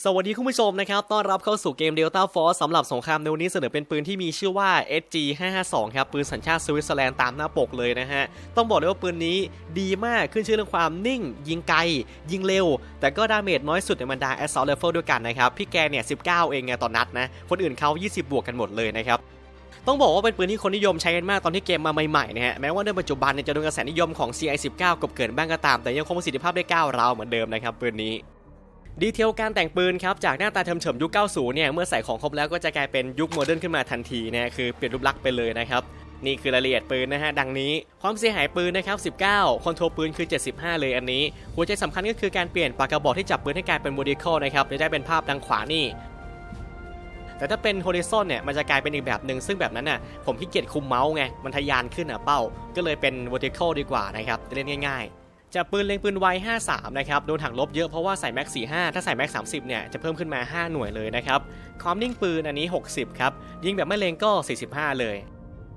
สวัสดีคุณผู้ชมนะครับ ต้อนรับเข้าสู่เกม Delta Force สำหรับสงครามในวันนี้เสนอเป็นปืนที่มีชื่อว่า SG 552ครับ ปืนสัญชาติสวิตเซอร์แลนด์ตามหน้าปกเลยนะฮะ ต้องบอกเลยว่าปืนนี้ดีมากขึ้นชื่อเรื่องความนิ่ง ยิงไกล ยิงเร็ว แต่ก็ดาเมจน้อยสุดในบรรดา Assault Rifle ด้วยกันนะครับ พี่แกเนี่ย 19 เองไงต่อนนัดนะ คนอื่นเขา20 บวกกันหมดเลยนะครับต้องบอกว่าเป็นปืนที่คนนิยมใช้กันมากตอนที่เกมมาใหม่ๆนะฮะแม้ว่าในปัจจุบันจะโดนกระแสนิยมของ CI19 กบเกินบ้างก็ตาม แต่ยังคงประสิทธิภาพได้ก้าวราวเหมือนเดิมนะครับปืนนี้ ดีเทลการแต่งปืนครับจากหน้าตาเฉมๆยุค 90 เนี่ยเมื่อใส่ของครบแล้วก็จะกลายเป็นยุคโมเดิร์นขึ้นมาทันทีนะคือเปลี่ยนรูปลักษณ์ไปเลยนะครับนี่คือรายละเอียดปืนนะฮะ ดังนี้ ความเสียหายปืนนะครับ 19 คอนโทรลปืนคือ 75 เลยอันนี้ หัวใจสำคัญก็คือการเปลี่ยนปากกระบอกที่จับปืนให้กลายเป็น vertical นะครับจะได้เป็นภาพดังขวานี่ แต่ถ้าเป็น horizon เนี่ย มันจะกลายเป็นอีกแบบหนึ่งซึ่งแบบนั้นน่ะ ผมขี้เกียจคุมเมาส์ไง มันทะยานขึ้นอะเป้า ก็เลยเป็น vertical ดีกว่านะครับ จะเล่นง่าย ๆ จะปืนเล็งปืนไว 53 นะครับ โดนถังลบเยอะเพราะว่าใส่แม็ก 45 ถ้าใส่แม็ก 30 เนี่ย จะเพิ่มขึ้นมา 5 หน่วยเลยนะครับ ความนิ่งปืนอันนี้ 60 ครับ ยิงแบบไม่เล็งก็ 45 เลย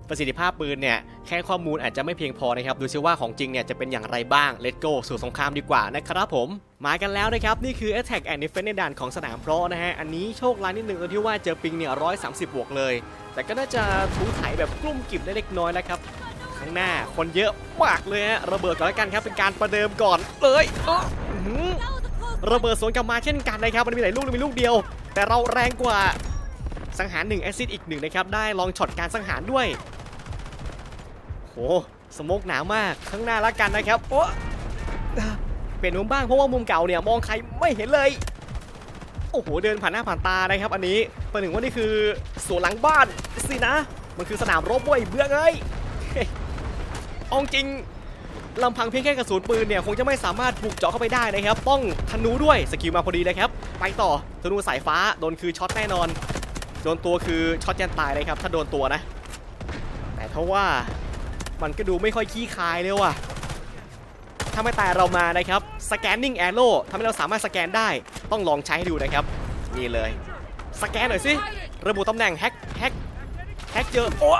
ประสิทธิภาพปืนเนี่ย แค่ข้อมูลอาจจะไม่เพียงพอนะครับ ดูซิว่าของจริงเนี่ยจะเป็นอย่างไรบ้าง Let's go สู่สงครามดีกว่านะครับผม มากันแล้วนะครับ นี่คือ Attack and Defense ในด่านของสนามเพราะนะฮะ อันนี้โชคร้ายนิดนึงตรงที่ว่าเจอปิงเนี่ย130 บวกเลย แต่ก็น่าจะถูถ่ายแบบกลุ้มกิ่มได้เล็กน้อยนะครับ ข้างหน้า คนเยอะมากเลยฮะระเบิดก่อนแล้วกันครับเป็นการประเดิมก่อนเลยระเบิดสวนกลับมาเช่นกันนะครับมันมีหลายลูกมีลูกเดียว แต่เราแรงกว่าสังหาร1แอซิดอีกหนึ่งนะครับได้ลองช็อตการสังหารด้วยโหสโมกหนามากข้างหน้าละกันนะครับโอ้เปลี่ยนมุมบ้างเพราะว่ามุมเก่าเนี่ยมองใครไม่เห็นเลยโอ้โหเดินผ่านหน้าผ่านตานะครับ อันนี้ประหนึ่งว่านี่คือสวนหลังบ้านสินะ มันคือสนามรบเว้ยเบื่อเอ้ย เอาจริงลำพังเพียงแค่กระสุนปืนเนี่ยคงจะไม่สามารถบุกเจาะเข้าไปได้นะครับต้องธนูด้วยสกิลมาพอดีนะครับ ไปต่อธนูสายฟ้าโดนคือช็อตแน่นอน โดนตัวคือช็อตยันตายเลยครับ ถ้าโดนตัวนะ แต่ถ้าว่ามันก็ดูไม่ค่อยขี้คายเลยว่ะถ้าไม่ตายเรามานะครับ scanning arrow ทำให้เราสามารถสแกนได้ต้องลองใช้ให้ดูนะครับนี่เลย สแกนหน่อยสิระบุตำแหน่งแฮกแฮกแฮกเจอโอ้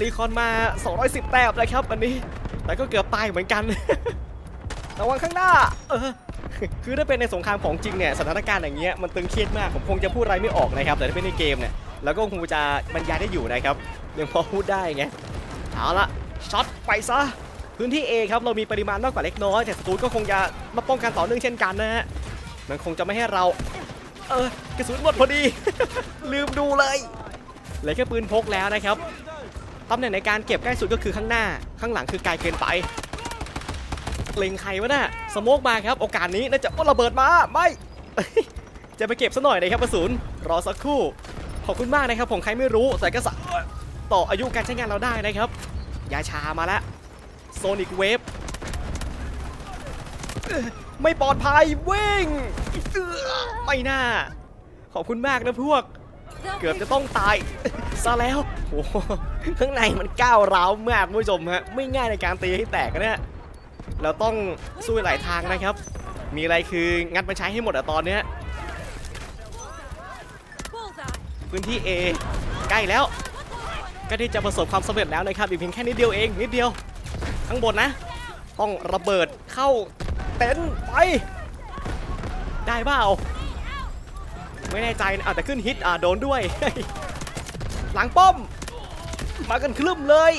รีคอนมา 210 แต้มนะครับอันนี้ แต่ก็เกือบตายเหมือนกัน ระวังข้างหน้า เออ คือถ้าเป็นในสงครามของจริงเนี่ย สถานการณ์อย่างเงี้ยมันตึงเครียดมาก ผมคงจะพูดอะไรไม่ออกนะครับ แต่ถ้าเป็นในเกมเนี่ย แล้วก็คงจะบรรยายได้อยู่นะครับ ยังพอพูดได้ไง เอาละช็อตไปซะ พื้นที่ A ครับ เรามีปริมาณมากกว่าเล็กน้อย แต่ศัตรูก็คงจะมาป้องกันต่อเนื่องเช่นกันนะฮะ มันคงจะไม่ให้เรา เออกระสุนหมดพอดี ลืมดูเลยเหลือแค่ปืนพกแล้วนะครับ ตำแหน่งในการเก็บใกล้สุดก็คือข้างหน้า ข้างหลังคือไกลเกินไป เล็งใครวะน่ะสโมกมาครับ โอกาสนี้น่าจะระเบิดมา ไม่ จะไปเก็บซะหน่อยนะครับกระสุนรอสักครู่ ขอบคุณมากนะครับผมใครไม่รู้แต่ก็สะต่ออายุการใช้งานเราได้นะครับ ยาชามาแล้วโซนิกเวฟไม่ปลอดภัยวิ่งเอื้อไม่น่า ขอบคุณมากนะพวก เกือบจะต้องตายซะแล้วโอ้ ข้างในมันก้าวร้าวมากคุณผู้ชมฮะไม่ง่ายในการตีให้แตกนะเนี่ยเราต้องสู้หลายทางนะครับ มีอะไรคืองัดมาใช้ให้หมดอะตอนเนี้ยพื้นที่ A ใกล้แล้วก็ที่จะประสบความสำเร็จแล้วนะครับอีกเพียงแค่นิดเดียวเองนิดเดียวข้างบนนะ ต้องระเบิดเข้าเต็นท์ไปได้เปล่าไม่แน่ใจนะอะแต่ขึ้นฮิตอะโดนด้วยหลังป้อม มากันคลึ่มเลย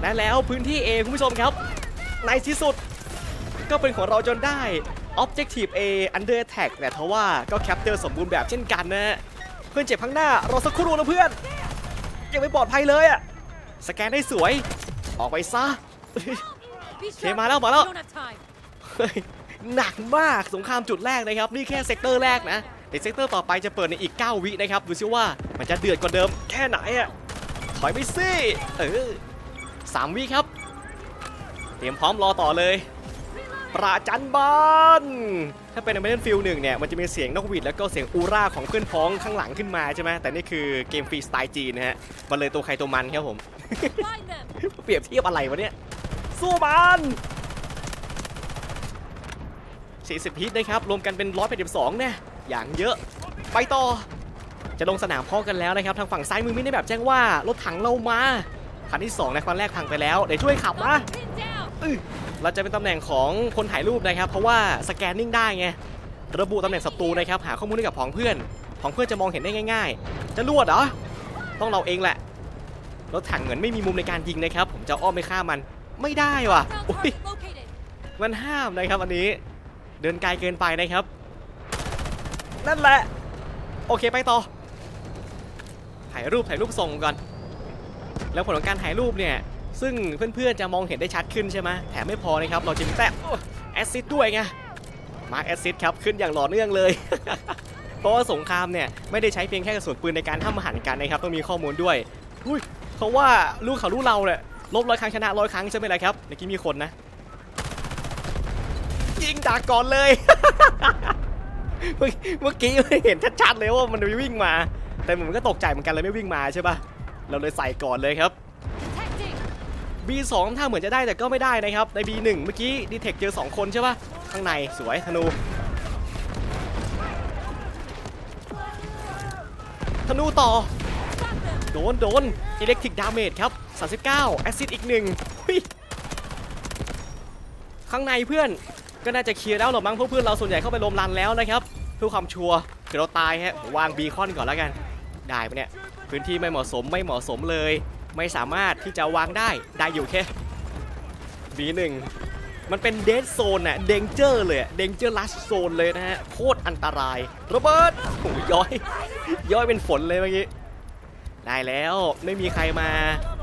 และแล้วพื้นที่ A คุณผู้ชมครับ ในที่สุดก็เป็นของเราจนได้ Objective A Under Attack แต่ทว่าก็แคปเจอร์สมบูรณ์แบบเช่นกันนะเพื่อนเจ็บข้างหน้า รอสักครู่นะเพื่อน ยังไม่ปลอดภัยเลยอะสแกนได้สวย ออกไปซะเคมาแล้วมาแล้วหนักมากสงครามจุดแรกนะครับ นี่แค่เซกเตอร์แรกนะแต่เซกเตอร์ต่อไปจะเปิดในอีก 9 วินะครับ ดูซิว่ามันจะเดือดกว่าเดิมแค่ไหนอะ ถอยไปสิเออสามวิครับ เตรียมพร้อมรอต่อเลยประจันบานถ้าเป็นในเมนฟิลหนึ่งเนี่ย มันจะมีเสียงนกหวีดแล้วก็เสียงอูร่าของเพื่อนพ้องข้างหลังขึ้นมาใช่ไหมแต่นี่คือเกมฟรีสไตล์จีนนะฮะ มันเลยตัวใครตัวมันครับผม เปรียบเทียบอะไรวะเนี่ย สู้มัน40ฮิตนะครับ รวมกันเป็น 182เนี่ยอย่างเยอะ ไปต่อ จะลงสนามพ่อกันแล้วนะครับทางฝั่งซ้ายมือมิได้แบบแจ้งว่ารถถังเรามาคันที่2ในคันแรกพังไปแล้วเดี๋ยวช่วยขับนะเราจะเป็นตำแหน่งของคนถ่ายรูปนะครับ เพราะว่าสแกนนิ่งได้ไงระบุตำแหน่งศัตรูนะครับหาข้อมูลให้กับผองเพื่อนผองเพื่อนจะมองเห็นได้ง่าย ๆ จะลวดเหรอต้องเราเองแหละรถถังเหมือนไม่มีมุมในการยิงนะครับ ผมจะอ้อมไปฆ่ามันไม่ได้ว่ะมันห้ามนะครับอันนี้ เดินไกลเกินไปนะครับ นั่นแหละ โอเคไปต่อ ถ่ายรูปถ่ายรูปส่งก่อน แล้วผลของการถ่ายรูปเนี่ย ซึ่งเพื่อนๆจะมองเห็นได้ชัดขึ้นใช่ไหมแถมไม่พอนะครับ เราจะมีแต้มแอซซิดด้วยไง มาร์คแอซซิดครับ ขึ้นอย่างต่อเนื่องเลย เพราะว่าสงครามเนี่ย ไม่ได้ใช้เพียงแค่กระสุนปืนในการทำอาหารกันนะครับ ต้องมีข้อมูลด้วยอุ้ยเพราะว่าลูกเขาลูกเราเนี่ยลบร้อยครั้งชนะร้อยครั้งใช่ไหมล่ะครับเมื่อกี้มีคนนะ ยิงดักก่อนเลย เมื่อเมื่อกี้เห็นชัดๆเลยว่ามันวิ่งมา แต่ผมก็ตกใจเหมือนกันเลยไม่วิ่งมาใช่ปะเราเลยใส่ก่อนเลยครับ B2 ถ้าเหมือนจะได้แต่ก็ไม่ได้นะครับ ใน B1 เมื่อกี้ดีเทคเจอ 2 คนใช่ปะข้างในสวยธนู ธนูต่อ โดนโดนอิเล็กทริกดาเมจครับ 39 แอซิดอีกหนึ่งข้างในเพื่อนก็น่าจะเคลียร์แล้วหรอมั้งเพราะเพื่อนเราส่วนใหญ่เข้าไปลมรันแล้วนะครับเพื่อความชัวร์เดี๋ยวเราตายฮะวางบีคอนก่อนแล้วกัน ได้ปะเนี่ย พื้นที่ไม่เหมาะสมไม่เหมาะสมเลย ไม่สามารถที่จะวางได้ ได้อยู่แค่ B1 มันเป็นเด d โซนน่ะเดงเจอร์เลยเดงเจอร์ลัสโซนเลยนะฮะ โคตรอันตราย ระเบิดโอ้ย้อย ย้อยเป็นฝนเลยเมื่อกี้ ได้แล้วไม่มีใครมา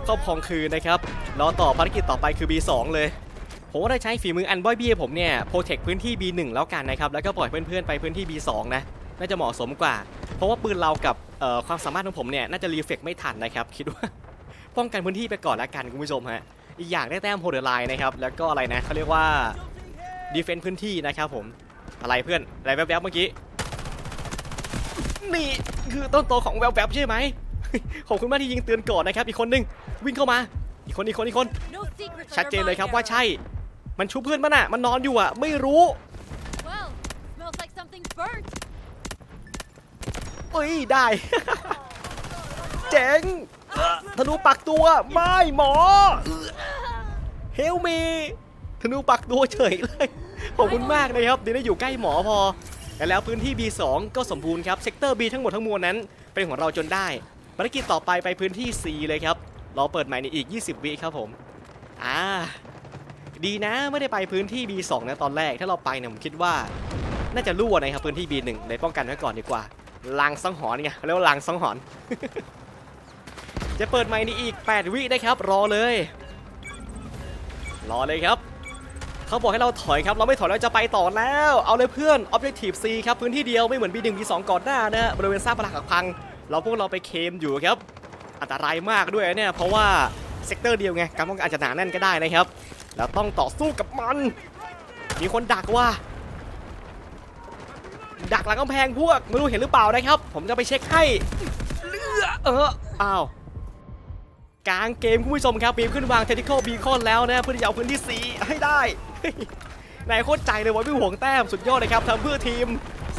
ครอบครองคืนนะครับรอต่อภารกิจต่อไปคือ B2 เลยผมว่าได้ใช้ฝีมืออันบอยเบียผมเนี่ยโปรเทคพื้นที่ B1 แล้วกันนะครับ แล้วก็ปล่อยเพื่อนๆไปพื้นที่ B2 นะ น่าจะเหมาะสมกว่า เพราะว่าปืนเรากับเอ่อความสามารถของผมเนี่ยน่าจะรีเฟกไม่ทันนะครับ คิดว่าป้องกันพื้นที่ไปก่อนละกันคุณผู้ชมฮะอีกอย่างได้แต้มโฮเดอร์ไลน์นะครับแล้วก็อะไรนะเขาเรียกว่าดีเฟน s ์พื้นที่นะครับผมอะไรเพื่อนอะไรแวบๆเมื่อกี้นี่คือต้นโตของแวบๆใช่ไหมขอบคุณมากที่ยิงเตือนก่อนนะครับ อีกคนนึงวิ่งเข้ามาอีกคนอีกคนอีกคน No secrets. ชัด under เจนเลยครับ my ว่า arrow. ใช่ มันชุบเพื่อนมันอะมันนอนอยู่อะไม่รู้ เอ้ยได้ เจ๋งธนูปักตัวไม่หมอเฮลมีธนูปักตัวเฉยเลยขอบคุณมากนะครับดีได้อยู่ใกล้หมอพอและแล้วพื้นที่ B2 ก็สมบูรณ์ครับเซกเตอร์ B ทั้งหมดทั้งมวลนั้น เป็นของเราจนได้ภารกิจต่อไปไปพื้นที่ C เลยครับเราเปิดใหม่ในอีก 20 วิครับผมอ่าดีนะไม่ได้ไปพื้นที่ B2 นะตอนแรก ถ้าเราไปเนี่ยผมคิดว่า น่าจะรั่วนะครับพื้นที่ B1 เลยป้องกันไว้ก่อนดีกว่า ลางสังหรณ์ไงเรียกว่าลางสังหรณ์จะเปิดไมค์ในอีก 8 วินะครับ รอเลย รอเลยครับเขาบอกให้เราถอยครับ เราไม่ถอยเราจะไปต่อแล้ว เอาเลยเพื่อน Objective C ครับ พื้นที่เดียวไม่เหมือน B1 B2 ก่อนหน้านะบริเวณซากปรักหักพัง เราพวกเราไปเคมอยู่ครับ อันตรายมากด้วยเนี่ย เพราะว่าเซกเตอร์เดียวไง การป้องกันอาจจะหนาแน่นก็ได้นะครับ แล้วต้องต่อสู้กับมัน มีคนดักว่า ดักหลังกำแพงพวกไม่รู้เห็นหรือเปล่านะครับ ผมจะไปเช็คให้เลือเอออ้าวกลางเกมคุณผู้ชมครับมีมขึ้นวางเทคนิคอลบีคอนแล้วนะเพื่อที่จะเอาพื้นที่สีให้ได้เฮ้ยนายโคตรใจเลยว่าไม่ห่วงแต้มสุดยอดเลยครับทำเพื่อทีม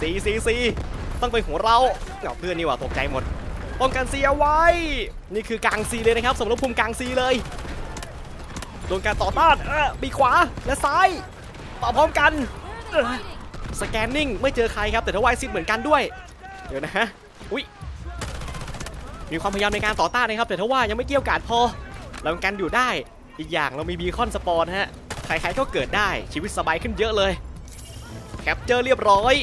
สีสีสีต้องเป็นของเราเอาเพื่อนนี่ว่าตกใจหมดป้องกันซีเอาไว้ นี่คือกลางซีเลยนะครับสมรภูมิกลางซีเลยโดนการต่อต้านเออปีขวาและซ้ายต่อพร้อมกัน สแกนนิ่งไม่เจอใครครับ แต่ทวายซิดเหมือนกันด้วย เดี๋ยวนะฮะอุ้ยมีความพยายามในการต่อต้านนะครับ แต่ทว่ายังไม่เกี่ยวกาดพอเรากันอยู่ได้ อีกอย่างเรามีบีคอนสปอร์นฮะใครๆก็เกิดได้ชีวิตสบายขึ้นเยอะเลยแคปเจอร์เรียบร้อย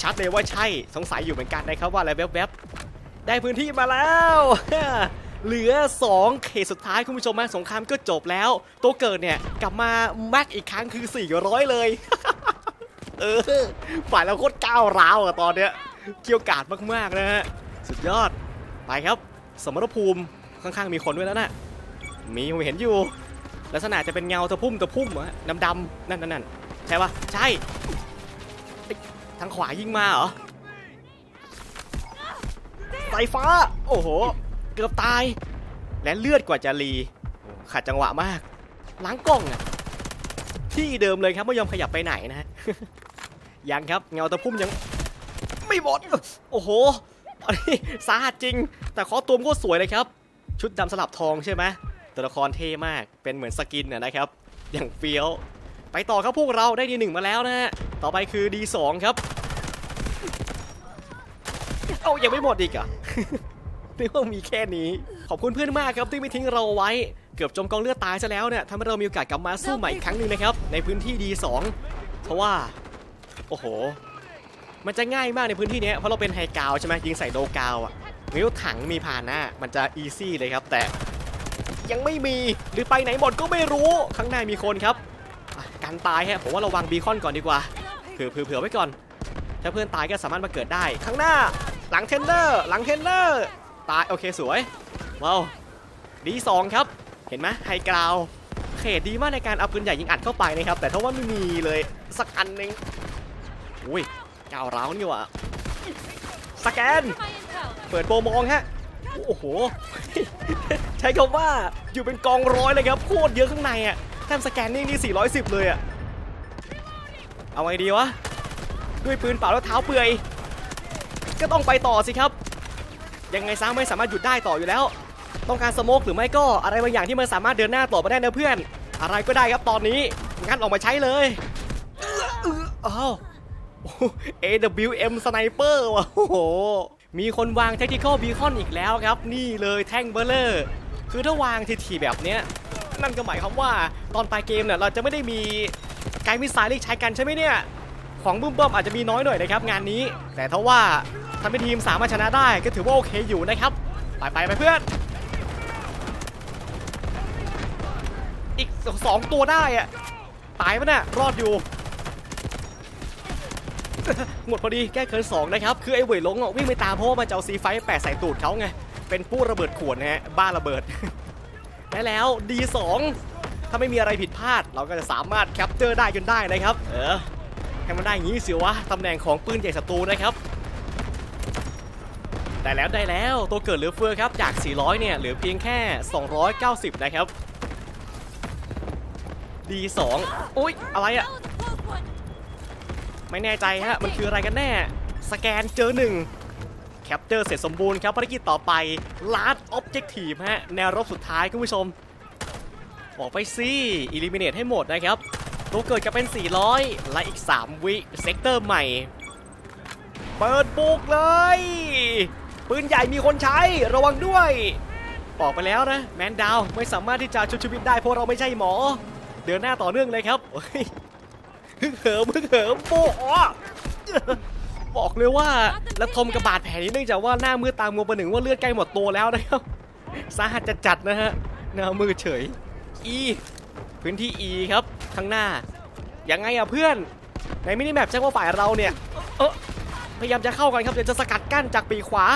ชัดเลยว่าใช่สงสัยอยู่เหมือนกันนะครับว่าอะไรแวบๆได้พื้นที่มาแล้วเหลือ 2 เขตสุดท้ายคุณผู้ชมมาสงครามก็จบแล้ว ตัวเกิดเนี่ย กลับมาแม็กอีกครั้งคือ 400 เลย เออ ฝ่ายเราโคตรก้าวร้าวอะตอนเนี้ยเกี่ยวกาดมากๆนะฮะ สุดยอด ไปครับ สมรภูมิข้างๆมีคนด้วยแล้วน่ะมีผมเห็นอยู่ ลักษณะจะเป็นเงาตะพุ่มตะพุ่มอะดำๆนั่นนั่นนั่นใช่ปะใช่ ทางขวายิงมาเหรอไฟฟ้า โอ้โห เกือบตาย และเลือดกว่าจะรีขัดจังหวะมาก ล้างกล้องอะที่เดิมเลยครับไม่ยอมขยับไปไหนนะฮะ ยังครับเงาตะพุ่มยังไม่หมดโอ้โหอันนี้สาหัสจริง แต่คอตูมก็สวยเลยครับ ชุดดำสลับทองใช่ไหมตัวละครเท่มากเป็นเหมือนสกินน่ะนะครับ อย่างเฟี้ยว ไปต่อครับพวกเราได้ดีหนึ่งมาแล้วนะฮะต่อไปคือ D2 ครับเอายังไม่หมดอีกอะนึกว่ามีแค่นี้ ขอบคุณเพื่อนมากครับที่ไม่ทิ้งเราไว้ เกือบจมกองเลือดตายซะแล้วเนี่ยทำให้เรามีโอกาสกลับมาสู้ใหม่อีกครั้งหนึ่งนะครับ ในพื้นที่ D2 เพราะว่า โอ้โห มันจะง่ายมากในพื้นที่นี้เพราะเราเป็นไฮกาวใช่ไหมยิงใส่โดกาวอะงิ้วถังมีผ่านหน้า มันจะอีซี่เลยครับ แต่ยังไม่มีหรือไปไหนหมดก็ไม่รู้ ข้างหน้ามีคนครับการตายฮะผมว่าราวางบีคอนก่อนดีกว่าเผื่อเผื่อไว้ก่อน ถ้าเพื่อนตายก็สามารถมาเกิดได้ ข้างหน้า หลังเทนเนอร์ หลังเทนเนอร์ ตาย โอเคสวย ว้าว ดีสองครับ เห็นไหมไฮกราว เขตดีมากในการเอาปืนใหญ่ยิงอัดเข้าไปนะครับ แต่ถ้าว่าไม่มีเลยสักอันหนึง อุ้ยก้าวร้าวนี่หว่าสแกน My intel. เปิดโปรมองฮะ โอ้โห ใช้คำว่าอยู่เป็นกองร้อยเลยครับ โคตรเยอะข้างในอะแต้มสแกนนี่นี่ 410 เลยอะ เอาไงดีวะ ด้วยปืนเปล่าแล้วเท้าเปื่อย ก็ต้องไปต่อสิครับ ยังไงซะไม่สามารถหยุดได้ต่ออยู่แล้ว ต้องการสโมกหรือไม่ก็อะไรบางอย่างที่มันสามารถเดินหน้าต่อไปได้นะเพื่อน อะไรก็ได้ครับตอนนี้งั้นออกมาใช้เลยเอื้อเอื้ออ้าวโอ้โห AWM Sniper ว่ะโอ้โห มีคนวาง Tactical Beacon อีกแล้วครับ นี่เลยแท่งเบลเลอร์ คือถ้าวางทีๆแบบเนี้ย นั่นก็หมายความว่าตอนปลายเกมเนี่ยเราจะไม่ได้มีไกด์มิสไซล์เรียกใช้กันใช่ไหมเนี่ย ของบึ้มเบิ้มอาจจะมีน้อยหน่อยนะครับงานนี้ แต่ถ้าว่าทำให้ทีมสามารถชนะได้ก็ถือว่าโอเคอยู่นะครับ ไปไปไปเพื่อน อีกสองตัวได้อะตายปะเนี่ยรอดอยู่ หมดพอดีแก้เคินสองนะครับคือไอ้เหวยหลงอะวิ่งไปตามเพราะว่ามันจะเอาซีไฟแปะใส่ตูดเขาไงเป็นผู้ระเบิดขวดนะฮะบ้าระเบิดได้แล้ว D2 ถ้าไม่มีอะไรผิดพลาด เราก็จะสามารถแคปเจอร์ได้จนได้นะครับ เออให้มันได้อย่างนี้สิวะตำแหน่งของปืนใหญ่ศัตรูนะครับได้แล้วได้แล้วตัวเกิดเหลือเฟือครับจาก 400 เนี่ยเหลือเพียงแค่ 290 นะครับ D2 อุ้ยอะไรอะ ไม่แน่ใจฮะมันคืออะไรกันแน่ สแกนเจอหนึ่งแคปเจอร์เสร็จสมบูรณ์ครับภารกิจต่อไป Last Objective ฮะแนวรบสุดท้ายคุณผู้ชม บอกไปสิ Eliminate ให้หมดนะครับตัวเกิดจะเป็น 400 และอีก 3 วิเซกเตอร์ใหม่ เปิดบุกเลย ปืนใหญ่มีคนใช้ระวังด้วยบอกไปแล้วนะ แมนดาวไม่สามารถที่จะชุบชีวิตได้เพราะเราไม่ใช่หมอ เดินหน้าต่อเนื่องเลยครับ ฮึกเหิมฮึกเหิมโป๊ะอ๋อบอกเลยว่าและทมกับบาดแผลนี้เนื่องจากว่าหน้ามืดตามงวประหนึ่งว่าเลือดใกล้หมดตัวแล้วนะครับสาหัสจะจัดนะฮะหน้ามืดเฉย E พื้นที่ E ครับข้างหน้ายังไงอะเพื่อน ในมินิแมปแจ้งว่าฝ่ายเราเนี่ยเออพยายามจะเข้ากันครับเดี๋ยวจะสกัดกั้นจากปีขวา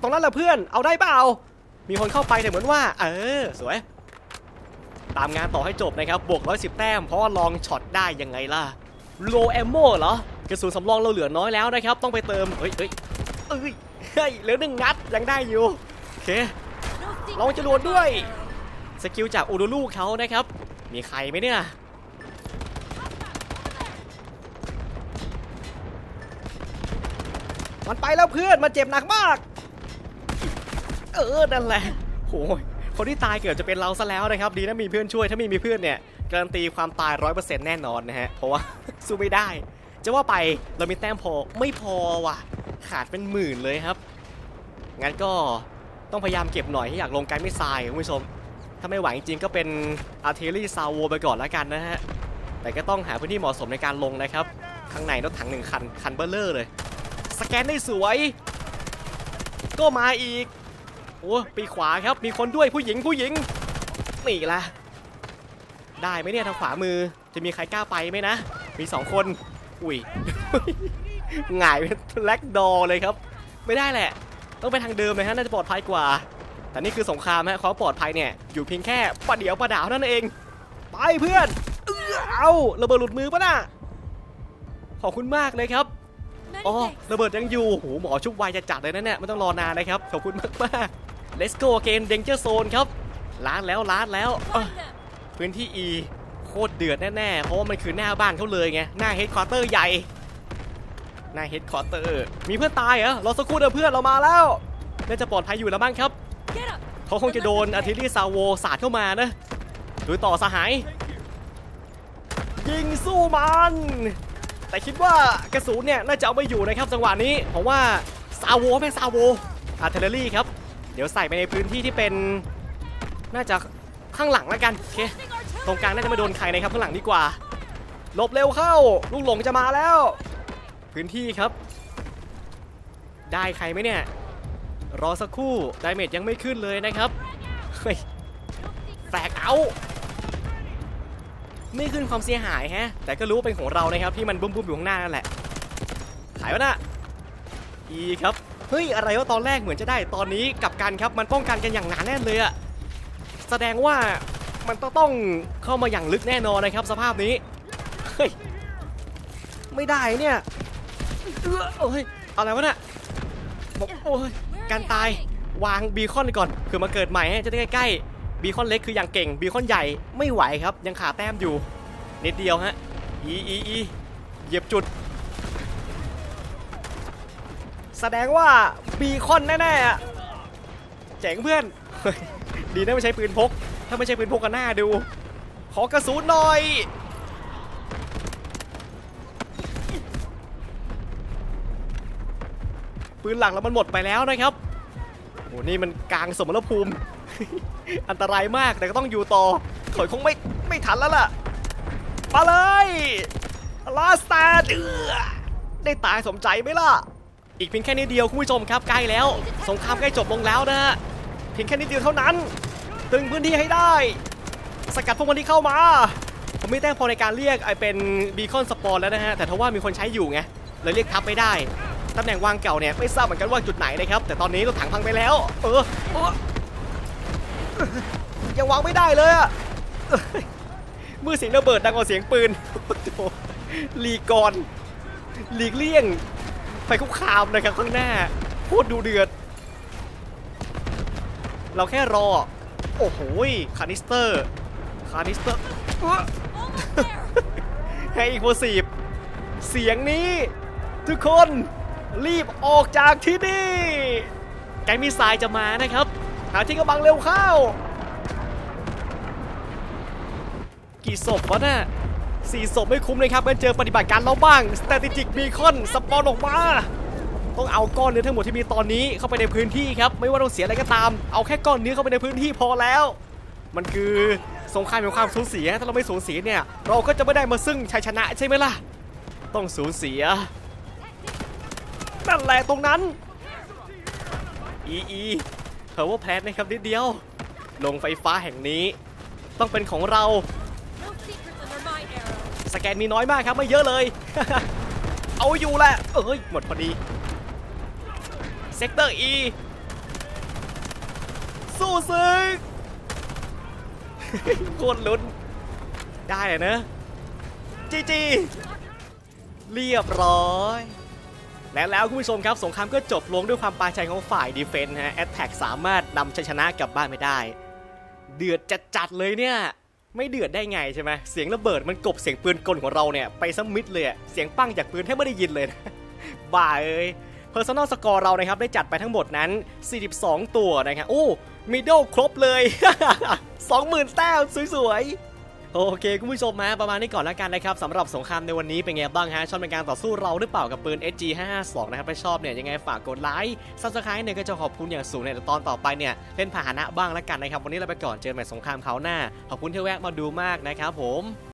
ตรงนั้นแหละเพื่อนเอาได้เปล่ามีคนเข้าไปแต่เหมือนว่า เออสวย ตามงานต่อให้จบนะครับ บวก 110 แต้ม เพราะว่าลองช็อตได้ยังไงล่ะ โลแอมโมเหรอ กระสุนสำรองเราเหลือน้อยแล้วนะครับ ต้องไปเติม เฮ้ยเฮ้ยเอ้ยเฮ้ยเหลือหนึ่งนัดยังได้อยู่ โอเค ลองจรวดด้วย สกิลจากอูดูลูเขานะครับ มีใครไหมเนี่ยมันไปแล้วเพื่อนมันเจ็บหนักมาก เออ นั่นแหละโหย คนที่ตายเกือบจะเป็นเราซะแล้วนะครับ ดีนะมีเพื่อนช่วย ถ้าไม่มีเพื่อนเนี่ยการันตีความตาย100%แน่นอนนะฮะ เพราะว่า สู้ไม่ได้ จะว่าไปเรามีแต้มพอไม่พอว่ะ ขาดเป็นหมื่นเลยครับ งั้นก็ต้องพยายามเก็บหน่อยที่อยากลงไกด์ไม่ทรายคุณผู้ชม ถ้าไม่ไหวจริงๆก็เป็นอาร์เทอรี่ซาวโวไปก่อนแล้วกันนะฮะ แต่ก็ต้องหาพื้นที่เหมาะสมในการลงนะครับ ข้างในรถถังหนึ่งคันคันเบลเลอร์เลย สแกนได้สวย ก็มาอีก โอ้ปีขวาครับมีคนด้วยผู้หญิงผู้หญิงนี่ละได้ไหมเนี่ยทางขวามือจะมีใครกล้าไปไหมนะ มีสองคน อุ้ยหงายเป็นแล็กดอเลยครับ ไม่ได้แหละ ต้องไปทางเดิมเลยฮะน่าจะปลอดภัยกว่า แต่นี่คือสงครามฮะความปลอดภัยเนี่ยอยู่เพียงแค่ประเดี๋ยวประดาวนั่นเอง ไปเพื่อนเอาระเบิดหลุดมือปะน่ะขอบคุณมากเลยครับอ๋อระเบิดยังอยู่โหหมอชุบไวจะจัดเลยนะเนี่ยไม่ต้องรอนานนะครับขอบคุณมากมากๆ Let's go again Danger Zone ครับล้านแล้วล้านแล้วพื้นที่ E โคตรเดือดแน่ๆ เพราะว่ามันคือหน้าบ้านเขาเลยไง หน้าเฮดค q u เตอร์ใหญ่ หน้าเฮดค q u เตอร์ มีเพื่อนตายเหรอรอสักครู่เดี๋ยวเพื่อนเรามาแล้วน่าจะปลอดภัยอยู่แล้วบ้างครับ เขาคงจะโดนอาร์ติลี่ซาโวสาดเข้ามานะดูต่อสหาย ยิงสู้มัน แต่คิดว่ากระสุนเนี่ยน่าจะเอาไม่อยู่นะครับจังหวะนี้ เพราะว่าซาโวแม่ซาโวอาร์เทเลอรี่ครับ ดี๋ยวใส่ไปในพื้นที่ที่เป็นน่าจะข้างหลังแล้วกันโอเคตรงกลางน่าจะไม่โดนใครนะครับข้างหลังดีกว่าหลบเร็วเข้า ลูกหลงจะมาแล้ว พื้นที่ครับ ได้ใครไหมเนี่ย รอสักครู่ไดเมจยังไม่ขึ้นเลยนะครับเฮ้ยแตกเอาไม่ขึ้นความเสียหายฮะ แต่ก็รู้ว่าเป็นของเรานะครับที่มันบุ้มๆอยู่ข้างหน้านั่นแหละขายวะน่ะอีครับ เฮ้ยอะไรวะตอนแรกเหมือนจะได้ตอนนี้กับกันครับมันป้องกันกันอย่างหนาแน่นเลยอะแสดงว่ามันต้องต้องเข้ามาอย่างลึกแน่นอนนะครับ สภาพนี้เฮ้ยไม่ได้เนี่ยเออโอ้ยอะไรวะน่ะบอกโอ้ยการตายวางบีคอนก่อนคือมาเกิดใหม่ให้จะได้ใกล้ๆบีคอนเล็กคืออย่างเก่งบีคอนใหญ่ไม่ไหวครับ ยังขาแต้มอยู่ นิดเดียวฮะอีอีอีเหยียบจุด แสดงว่าบีคอนแน่ๆอะเจ๋งเพื่อน ดีนะไม่ใช้ปืนพก ถ้าไม่ใช่ปืนพกกันหน้าดู ขอกระสุนหน่อยปืนหลักแล้วมันหมดไปแล้วนะครับโอ้นี่มันกลางสมรภูมิ อันตรายมากแต่ก็ต้องอยู่ต่อถอยคงไม่ไม่ทันแล้วล่ะมาเลยลาสตาเดือได้ตายสมใจไหมล่ะ อีกเพียงแค่นิดเดียวคุณผู้ชมครับใกล้แล้ว สงครามใกล้จบลงแล้วนะฮะเพียงแค่นิดเดียวเท่านั้น ตึงพื้นที่ให้ได้ สกัดพวกมันที่เข้ามา ผมไม่แต้มพอในการเรียกไอเป็นบีคอนสปอร์แล้วนะฮะแต่ทว่ามีคนใช้อยู่ไงเลยเรียกทับไม่ได้ตำแหน่งวางเก่าเนี่ยไม่ทราบเหมือนกันว่าจุดไหนนะครับ แต่ตอนนี้รถถังพังไปแล้ว เออเออยังวางไม่ได้เลยอะเมื่อเสียงระเบิดดังกว่าเสียงปืนโอ้โหหลีกก่อนหลีกเลี่ยง ไปคุกคามนะครับข้างหน้าโคตรดูเดือด เราแค่รอ โอ้โหคานิสเตอร์ คานิสเตอร์เอ้อ Almost there. ให้อีกโพสีบเสียงนี้ ทุกคนรีบออกจากที่นี่แกมีสายจะมานะครับ หาที่กำบังเร็วเข้า กี่ศพวะน่ะ สี่ศพไม่คุ้มเลยครับงั้นเจอปฏิบัติการเราบ้าง strategic beacon สปอนออกมา ต้องเอาก้อนเนื้อทั้งหมดที่มีตอนนี้เข้าไปในพื้นที่ครับ ไม่ว่าต้องเสียอะไรก็ตาม เอาแค่ก้อนเนื้อเข้าไปในพื้นที่พอแล้ว มันคือสงครามแห่งความสูญเสีย ถ้าเราไม่สูญเสียเนี่ย เราก็จะไม่ได้มาซึ่งชัยชนะใช่ไหมล่ะ ต้องสูญเสียนั่นแหละตรงนั้น อีอีเพอว่าแพลนนะครับนิดเดียว ลงไฟฟ้าแห่งนี้ ต้องเป็นของเรา สแกนมีน้อยมากครับไม่เยอะเลย เอาอยู่แหละเอ้ยหมดพอดี เซกเตอร์ E สู้ศึกโคตรลุ้น ได้อะนะจีจีเรียบร้อย และแล้วคุณผู้ชมครับ สงครามก็จบลงด้วยความปลาใจของฝ่ายดีเฟนต์ฮะแอตแทกสามารถนำชัยชนะกลับบ้านไม่ได้ เดือดจัดๆเลยเนี่ย ไม่เดือดได้ไงใช่ไหมเสียงระเบิดมันกบเสียงปืนกลของเราเนี่ยไปซ้ำมิดเลยเสียงปั้งจากปืนแทบไม่ได้ยินเลยนะบ้าเอ้ย Personal Score เรานะครับได้จัดไปทั้งหมดนั้น 42 ตัวนะครับโอ้มิดเดิลครบเลย 20,000 แต้มสวยๆ โอเคคุณผู้ชมมาประมาณนี้ก่อนแล้วกันนะครับสำหรับสงครามในวันนี้เป็นไงบ้างฮะชอบเป็นการต่อสู้เราหรือเปล่ากับปืน SG 552นะครับถ้าชอบเนี่ยยังไงฝากกดไลค์ซับสไครต์เนี่ยก็จะขอบคุณอย่างสูงในตอนต่อไปเนี่ยเล่นพาหนะบ้างแล้วกันนะครับวันนี้เราไปก่อนเจอกันใหม่สงครามเขาหน้าขอบคุณที่แวะมาดูมากนะครับผม